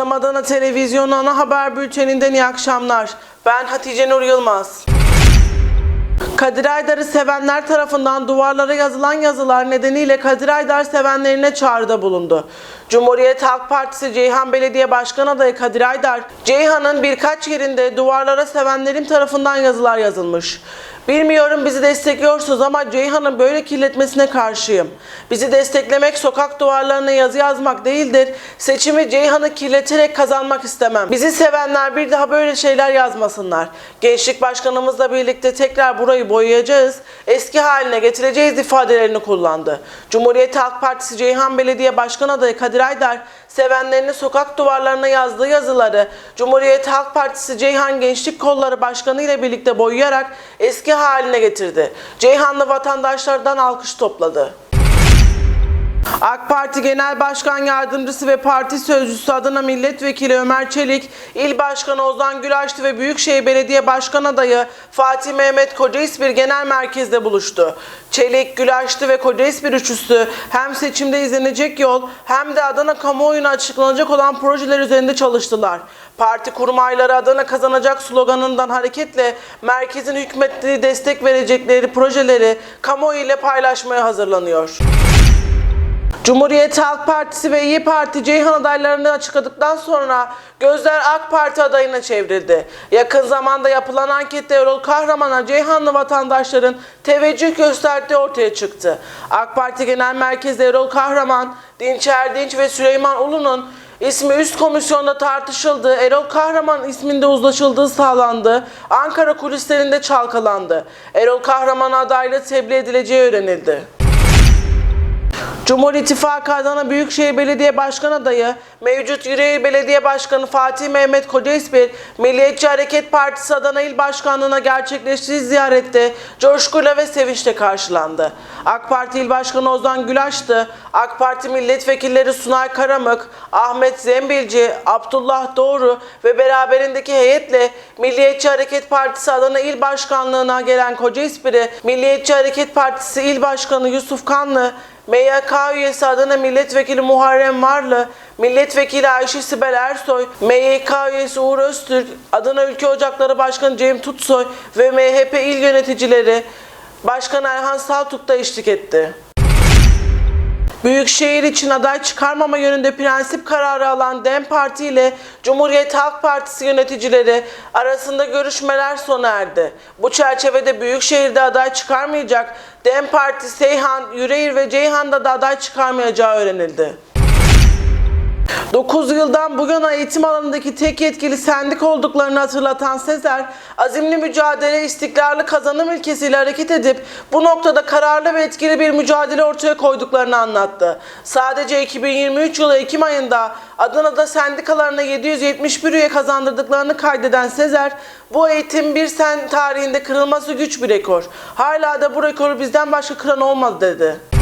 Tam Adana Televizyonu ana haber bülteninden iyi akşamlar. Ben Hatice Nur Yılmaz. Kadir Aydar'ı sevenler tarafından duvarlara yazılan yazılar nedeniyle Kadir Aydar sevenlerine çağrıda bulundu. Cumhuriyet Halk Partisi Ceyhan Belediye Başkan adayı Kadir Aydar, Ceyhan'ın birkaç yerinde duvarlara sevenlerim tarafından yazılar yazılmış. Bilmiyorum bizi destekliyorsunuz ama Ceyhan'ın böyle kirletmesine karşıyım. Bizi desteklemek sokak duvarlarına yazı yazmak değildir. Seçimi Ceyhan'ı kirleterek kazanmak istemem. Bizi sevenler bir daha böyle şeyler yazmasınlar. Gençlik başkanımızla birlikte tekrar burayı boyayacağız. Eski haline getireceğiz ifadelerini kullandı. Cumhuriyet Halk Partisi Ceyhan Belediye Başkan adayı Kadir Aydar sevenlerini sokak duvarlarına yazdığı yazıları Cumhuriyet Halk Partisi Ceyhan Gençlik Kolları Başkanı ile birlikte boyayarak eski haline getirdi. Ceyhanlı vatandaşlardan alkış topladı. AK Parti Genel Başkan Yardımcısı ve Parti Sözcüsü Adana Milletvekili Ömer Çelik, İl Başkanı Ozan Gülaştı ve Büyükşehir Belediye Başkan Adayı Fatih Mehmet Kocaisbir Genel Merkez'de buluştu. Çelik, Gülaştı ve Kocaisbir üçlüsü hem seçimde izlenecek yol hem de Adana kamuoyuna açıklanacak olan projeler üzerinde çalıştılar. Parti kurmayları Adana kazanacak sloganından hareketle merkezin hükmettiği destek verecekleri projeleri kamuoyu ile paylaşmaya hazırlanıyor. Cumhuriyet Halk Partisi ve İyi Parti Ceyhan adaylarını açıkladıktan sonra gözler AK Parti adayına çevrildi. Yakın zamanda yapılan ankette Erol Kahraman'a Ceyhanlı vatandaşların teveccüh gösterdiği ortaya çıktı. AK Parti Genel Merkezi Erol Kahraman, Dinçer Dinç ve Süleyman Ulu'nun ismi üst komisyonda tartışıldı. Erol Kahraman isminde uzlaşıldığı sağlandı. Ankara kulislerinde çalkalandı. Erol Kahraman adaylığı tebliğ edileceği öğrenildi. Cumhur İttifakı Adana Büyükşehir Belediye Başkan adayı, mevcut Yüreğir Belediye Başkanı Fatih Mehmet Kocaisbir, Milliyetçi Hareket Partisi Adana İl Başkanlığı'na gerçekleştiği ziyarette coşkuyla ve sevinçle karşılandı. AK Parti İl Başkanı Ozan Gülaştı, AK Parti milletvekilleri Sunay Karamık, Ahmet Zembilci, Abdullah Doğru ve beraberindeki heyetle Milliyetçi Hareket Partisi Adana İl Başkanlığı'na gelen Kocaisbir'i, Milliyetçi Hareket Partisi İl Başkanı Yusuf Kanlı, MYK üyesi Adana Milletvekili Muharrem Varlı, Milletvekili Ayşe Sibel Ersoy, MYK üyesi Uğur Öztürk, Adana Ülke Ocakları Başkanı Cem Tutsoy ve MHP il yöneticileri Başkan Erhan Saltuk da eşlik etti. Büyükşehir için aday çıkarmama yönünde prensip kararı alan DEM Parti ile Cumhuriyet Halk Partisi yöneticileri arasında görüşmeler sona erdi. Bu çerçevede Büyükşehir'de aday çıkarmayacak DEM Parti Seyhan, Yüreğir ve Ceyhan'da da aday çıkarmayacağı öğrenildi. 9 yıldan bu yana eğitim alanındaki tek yetkili sendik olduklarını hatırlatan Sezer, azimli mücadele, istikrarlı kazanım ilkesiyle hareket edip bu noktada kararlı ve etkili bir mücadele ortaya koyduklarını anlattı. Sadece 2023 yılı Ekim ayında Adana'da sendikalarına 771 üye kazandırdıklarını kaydeden Sezer, bu eğitim bir sen tarihinde kırılması güç bir rekor. Hala da bu rekoru bizden başka kıran olmadı dedi.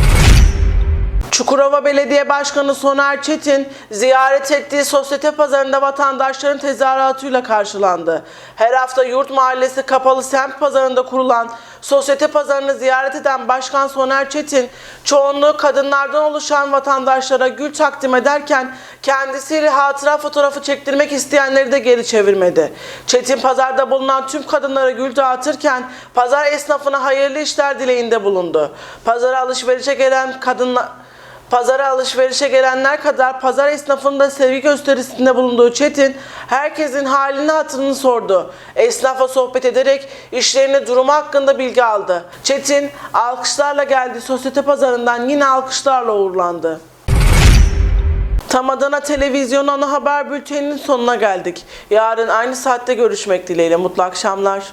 Çukurova Belediye Başkanı Soner Çetin ziyaret ettiği sosyete pazarında vatandaşların tezahüratıyla karşılandı. Her hafta Yurt Mahallesi kapalı semt pazarında kurulan sosyete pazarını ziyaret eden Başkan Soner Çetin çoğunluğu kadınlardan oluşan vatandaşlara gül takdim ederken kendisiyle hatıra fotoğrafı çektirmek isteyenleri de geri çevirmedi. Çetin pazarda bulunan tüm kadınlara gül dağıtırken pazar esnafına hayırlı işler dileğinde bulundu. Pazara alışverişe gelen kadınlar Pazara alışverişe gelenler kadar pazar esnafının da sevgi gösterisinde bulunduğu Çetin, herkesin halini hatırını sordu. Esnafla sohbet ederek işlerine durumu hakkında bilgi aldı. Çetin, alkışlarla geldi sosyete pazarından yine alkışlarla uğurlandı. Tam Adana Televizyon ana haber bülteninin sonuna geldik. Yarın aynı saatte görüşmek dileğiyle. Mutlu akşamlar.